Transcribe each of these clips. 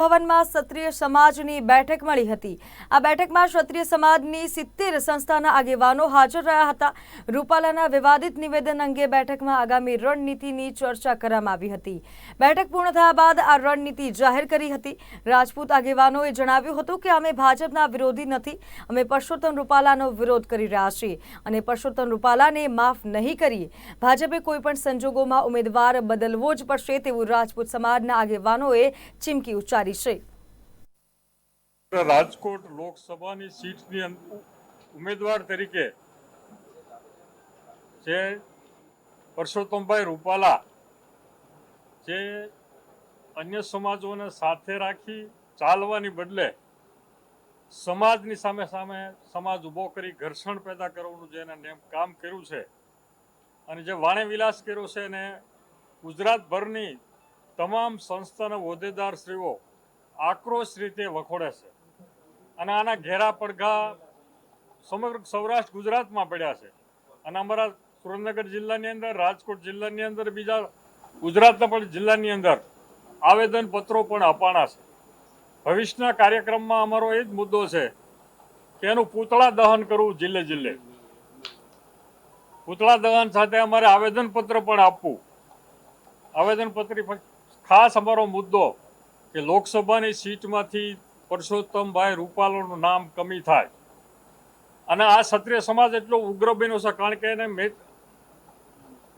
ભવનમાં ક્ષત્રિય સમાજની બેઠક મળી હતી. આ બેઠકમાં ક્ષત્રિય સમાજની સિત્તેર સંસ્થાના આગેવાનો હાજર રહ્યા હતા. રૂપાલાના વિવાદિત નિવેદન અંગે બેઠકમાં આગામી રણનીતિની ચર્ચા કરવામાં આવી હતી. બેઠક પૂર્ણ થયા બાદ આ રણનીતિ જાહેર કરી હતી. રાજપૂત આગેવાનોએ જણાવ્યું હતું કે અમે ભાજપના વિરોધી નથી. અમે પરસોત્તમ રૂપાલાનો વિરોધ કરી રહ્યા છીએ અને પરસોત્તમ રૂપાલાને માફ નહીં કરીએ. ભાજપે કોઈપણ સંજોગોમાં ઉમેદવાર બદલવો જ પડશે તેવું રાજપૂત સમાજના આગેવાનોએ ચીમકી ઉચ્ચારી છે. રાજકોટ લોકસભાની સીટની ઉમેદવાર તરીકે જે પરસોત્તમભાઈ રૂપાલા જે અન્ય સમાજોને સાથે રાખી ચાલવાની બદલે સમાજની સામે સામે સમાજ ઊભો કરી ઘર્ષણ પેદા કરવાનું જે એને કામ કર્યું છે અને જે વાણે વિલાસ કર્યો છે એને ગુજરાતભરની તમામ સંસ્થાના હોદ્દેદારશ્રીઓ આક્રોશ રીતે વખોડે છે. અને આના ઘેરા પડઘા સમગ્ર સૌરાષ્ટ્ર ગુજરાતમાં પડ્યા છે. અને અમારા સુરેન્દ્રનગર જિલ્લાની અંદર, રાજકોટ જિલ્લાની અંદર, બીજા ગુજરાતના પણ જિલ્લાની અંદર આવેદન પત્રો પણ અપાણા છે. ભવિષ્યના કાર્યક્રમમાં અમારો એ જ મુદ્દો છે કે એનું પૂતળા દહન કરવું જિલ્લે જિલ્લે. પૂતળા દહન સાથે અમારે આવેદનપત્ર પણ આપવું. આવેદનપત્ર ખાસ અમારો મુદ્દો કે લોકસભાની સીટમાંથી પરસોત્તમભાઈ રૂપાલાનું નામ કમી થાય. અને આ ક્ષત્રિય સમાજ એટલો ઉગ્ર બન્યો છે, કારણ કે એને મેં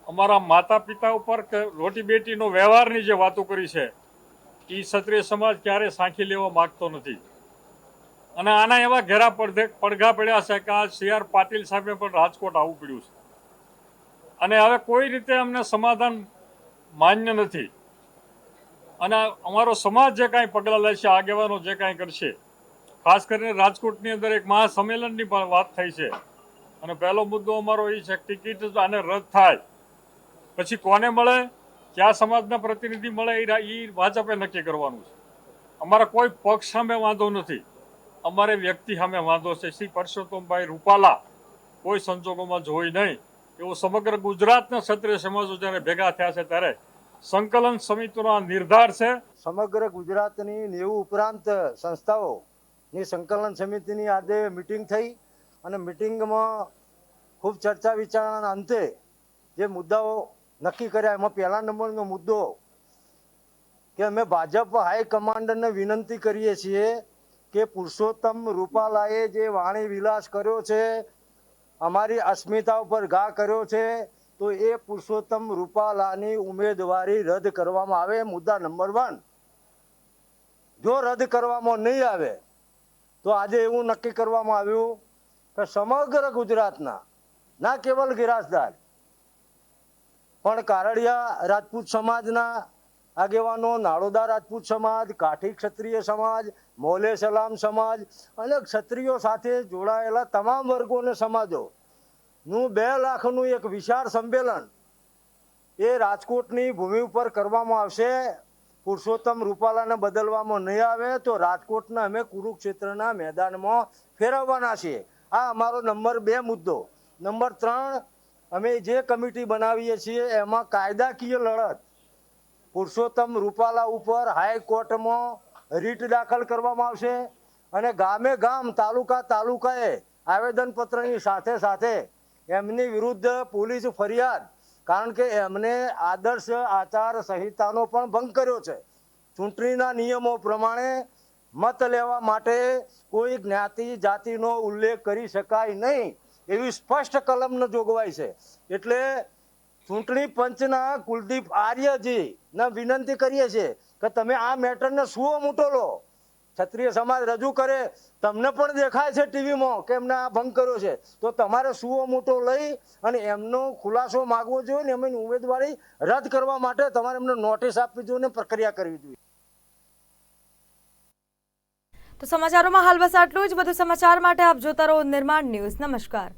અમારા માતા પિતા ઉપર કે રોટી બેટીનો વ્યવહારની જે વાતો કરી છે એ ક્ષત્રિય સમાજ ક્યારે સાંખી લેવા માગતો નથી. અને આના એવા ઘેરા પડધે પડઘા પડ્યા છે કે આ સી આર પાટીલ સાહેબે પણ રાજકોટ આવવું પડ્યું છે. અને હવે કોઈ રીતે અમને સમાધાન માન્ય નથી. અને અમારો સમાજ જે કાંઈ પગલાં લેશે આગેવાનો જે કાંઈ કરશે, ખાસ કરીને રાજકોટની અંદર એક મહાસંમેલનની પણ વાત થઈ છે. અને પહેલો મુદ્દો અમારો એ છે, ટિકિટ આને રદ થાય. પછી કોને મળે, કયા સમાજના પ્રતિનિધિ મળે એ ભાજપે નક્કી કરવાનું છે. અમારા કોઈ પક્ષ સામે વાંધો નથી. અમારે વ્યક્તિ સામે વાંધો છે. શ્રી પરસોત્તમભાઈ રૂપાલા કોઈ સંજોગોમાં જોઈ નહીં. એવો સમગ્ર ગુજરાતના ક્ષત્રિય સમાજો જ્યારે ભેગા થયા છે ત્યારે સંકલન સમિતિનો નિર્ધાર છે. સમગ્ર ગુજરાતની નેવું ઉપરાંત સંસ્થાઓની સંકલન સમિતિની આજે મિટિંગ થઈ અને મિટિંગમાં ખૂબ ચર્ચા વિચારણાના અંતે જે મુદ્દાઓ નક્કી કર્યા, એમાં પહેલા નંબરનો મુદ્દો કે અમે ભાજપ હાઈકમાન્ડને વિનંતી કરીએ છીએ કે પુરુષોત્તમ રૂપાલાએ જે વાણી વિલાસ કર્યો છે, અમારી અસ્મિતા ઉપર ઘા કર્યો છે તો એ પુરુષોત્તમ રૂપાલાની ઉમેદવારી રદ કરવામાં આવે, મુદ્દા નંબર વન. જો રદ કરવામાં નહીં આવે, તો આજે એવું નક્કી કરવામાં આવ્યું કે સમગ્ર ગુજરાતના, ના કેવલ ગિરાસદાર, પણ કારડિયા રાજપૂત સમાજના આગેવાનો, નાળોદા રાજપૂત સમાજ, કાઠી ક્ષત્રિય સમાજ, મોલે સલામ સમાજ અને ક્ષત્રિયો સાથે જોડાયેલા તમામ વર્ગોને સમાજો નું બે લાખનું એક વિશાળ સંમેલન એ રાજકોટની ભૂમિ ઉપર કરવામાં આવશે. પુરુષોત્તમ રૂપાલાને બદલવામાં નહીં આવે તો રાજકોટના અમે કુરુક્ષેત્રના મેદાનમાં ફેરવવાના છીએ. આ અમારો નંબર બે મુદ્દો. નંબર ત્રણ, અમે જે કમિટી બનાવીએ છીએ એમાં કાયદાકીય લડત પુરુષોત્તમ રૂપાલા ઉપર હાઈકોર્ટમાં રીટ દાખલ કરવામાં આવશે અને ગામે ગામ, તાલુકા તાલુકાએ આવેદનપત્રની સાથે સાથે એમની વિરુદ્ધ પોલીસ ફરિયાદ, કારણ કે એમને આદર્શ આચાર સંહિતાનો પણ ભંગ કર્યો છે. ચૂંટણીના નિયમો પ્રમાણે મત લેવા માટે કોઈ જ્ઞાતિ, જાતિનો ઉલ્લેખ કરી શકાય નહીં એવી સ્પષ્ટ કલમનો જોગવાઈ છે. એટલે ચૂંટણી પંચના કુલદીપ આર્યજીને વિનંતી કરીએ છીએ કે તમે આ મેટરને સુઓ, મૂટો લો. ક્ષત્રિય સમાજ રજૂ કરે, તમને પણ દેખાય છે ટીવીમાં કે એમને આ ભંગ કર્યો છે. તો તમારે સુઓ મોટો લઈ અને એમનો ખુલાસો માગવો જોઈએ ને એમની ઉમેદવારી રદ કરવા માટે તમારે એમને નોટિસ આપવી જોઈએ ને પ્રક્રિયા કરવી જોઈએ. તો સમાચારોમાં હાલ બસ આટલું જ. વધુ સમાચાર માટે આપ જોતા રહો નિર્માણ ન્યૂઝ. નમસ્કાર.